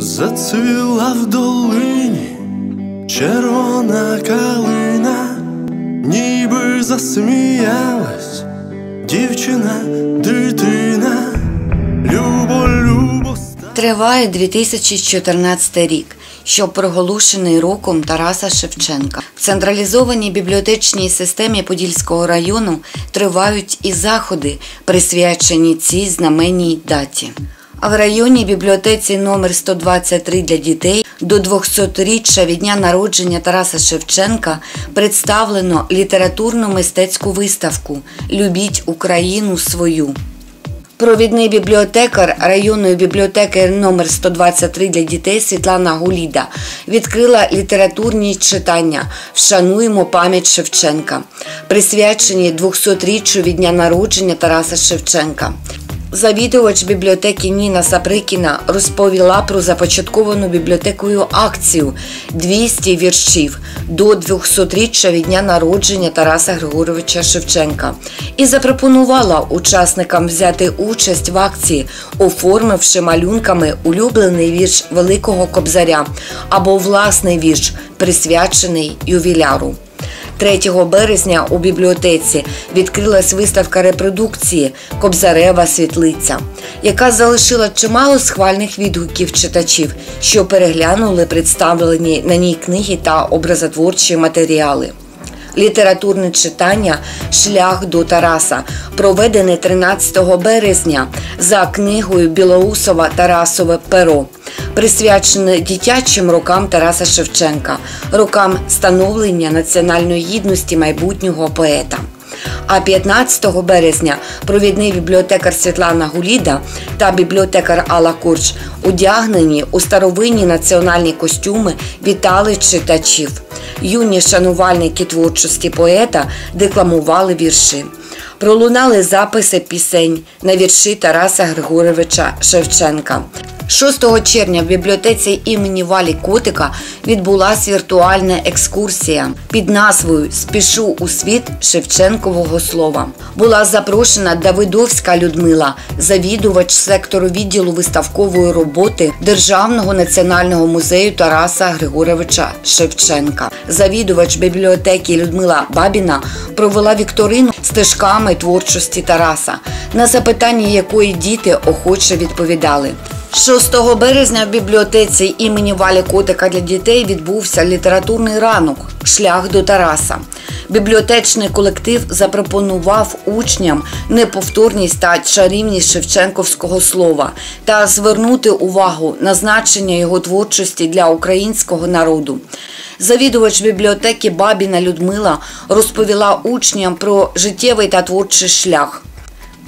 Зацвіла в долині червона калина, ніби засміялась дівчина, дитина, любо, любо Триває 2014 рік, що проголошений роком Тараса Шевченка. В централізованій бібліотечній системі Подільського району тривають і заходи, присвячені цій знаменній даті. А в районній бібліотеці номер 123 для дітей до 200-річчя від дня народження Тараса Шевченка представлено літературну мистецьку виставку Любіть Україну свою. Провідний бібліотекар районної бібліотеки номер 123 для дітей Світлана Гуліда відкрила літературні читання Вшануємо пам'ять Шевченка, присвячені 200-річчю від дня народження Тараса Шевченка. Завідувач бібліотеки Ніна Саприкіна розповіла про започатковану бібліотекою акцію «200 віршів до 200-річчя від дня народження Тараса Григоровича Шевченка і запропонувала учасникам взяти участь в акції, оформивши малюнками улюблений вірш Великого Кобзаря або власний вірш, присвячений ювіляру. 3 березня у бібліотеці відкрилась виставка репродукції Кобзарева світлиця, яка залишила чимало схвальних відгуків читачів, що переглянули представлені на ній книги та образотворчі матеріали. Літературне читання Шлях до Тараса проведене 13 березня за книгою Білоусова Тарасове перо, присвячене дитячим рокам Тараса Шевченка, рокам становлення національної гідності майбутнього поета. А 15 березня провідний бібліотекар Світлана Гуліда та бібліотекар Алла Курч, одягнені у старовинні національні костюми, вітали читачів. Юні шанувальники творчості поета декламували вірші. Пролунали записи пісень на вірші Тараса Григоровича Шевченка. 6 червня в бібліотеці імені Валі Котика відбулася віртуальна екскурсія під назвою Спішу у світ Шевченкового слова. Була запрошена Давидовська Людмила, завідувач сектору відділу виставкової роботи Державного національного музею Тараса Григоровича Шевченка. Завідувач бібліотеки Людмила Бабіна провела вікторину стежками творчості Тараса, на запитання якої діти охоче відповідали. 6 березня в бібліотеці імені Валі Котика для дітей відбувся літературний ранок Шлях до Тараса. Бібліотечний колектив запропонував учням неповторність та чарівність Шевченковського слова та звернути увагу на значення його творчості для українського народу. Завідувач бібліотеки Бабіна Людмила розповіла учням про життєвий та творчий шлях.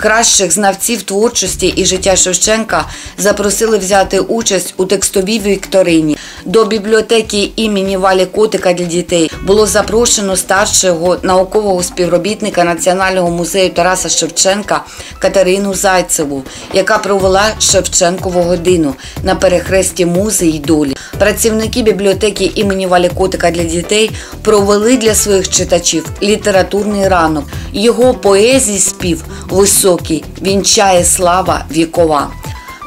Кращих знавців творчості і життя Шевченка запросили взяти участь у текстовій вікторині. До бібліотеки імені Валі Котика для дітей було запрошено старшого наукового співробітника Національного музею Тараса Шевченка Катерину Зайцеву, яка провела Шевченкову годину на перехресті музи й долі. Працівники бібліотеки імені Валі Котика для дітей провели для своїх читачів літературний ранок. Його поезії спів високий вінчає слава вікова.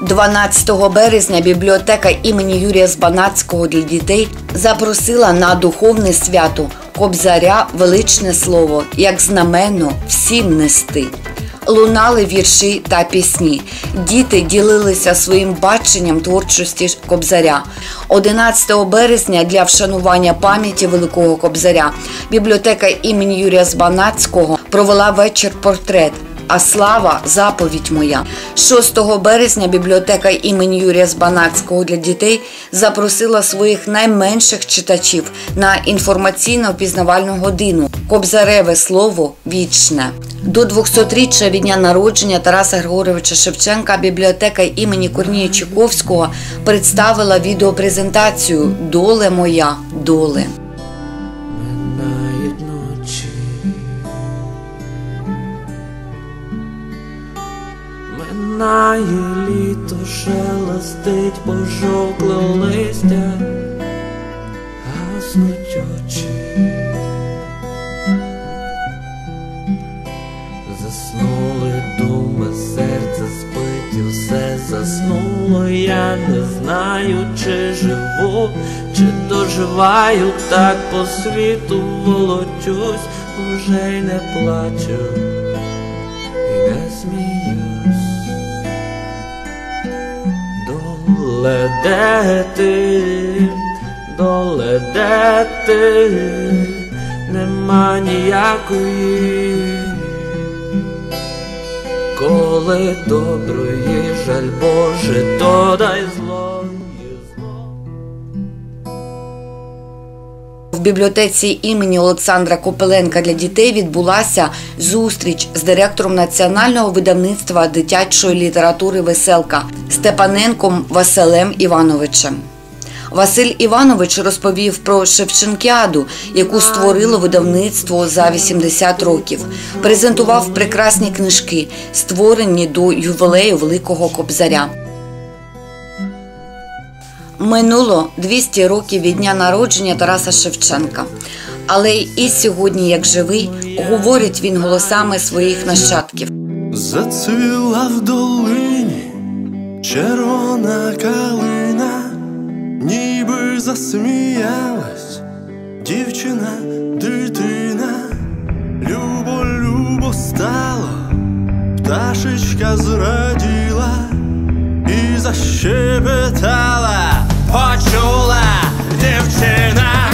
12 березня бібліотека імені Юрія Збанацького для дітей запросила на духовне свято Кобзаря величне слово, як знамено всім нести. Лунали вірші та пісні. Діти ділилися своїм баченням творчості Кобзаря. 11 березня для вшанування пам'яті Великого Кобзаря бібліотека імені Юрія Збанацького провела вечір портрет. А слава заповідь моя. 6 березня бібліотека імені Юрія Збанацького для дітей запросила своїх найменших читачів на інформаційно-пізнавальну годину Кобзареве слово вічне. До 200-річчя від дня народження Тараса Григоровича Шевченка бібліотека імені Корнія Чуковського представила відеопрезентацію Доле моя доле. Минає літо, шелестить пожовкле листя, гаснуть очі. Заснули думи, серце спить, і все заснуло, я не знаю. чи живу, чи доживаю так по світу волочусь, вже й не плачу і не сміюсь. Доле де ти, доле де ти, нема ніякої. Коли доброї жаль Боже, то дай злої бібліотеці імені Олександра Копеленка для дітей відбулася зустріч з директором національного видавництва дитячої літератури Веселка Степаненком Василем Івановичем. Василь Іванович розповів про Шевченкіаду, яку створило видавництво за 80 років. Презентував прекрасні книжки, створені до ювілею Великого Кобзаря. Минуло 200 років від дня народження Тараса Шевченка. Але і сьогодні, як живий, говорить він голосами своїх нащадків. Зацвіла в долині червона калина, ніби засміялась дівчина, дитина, любо, любо стало, пташечка зраділа і защебетала, почула дівчина.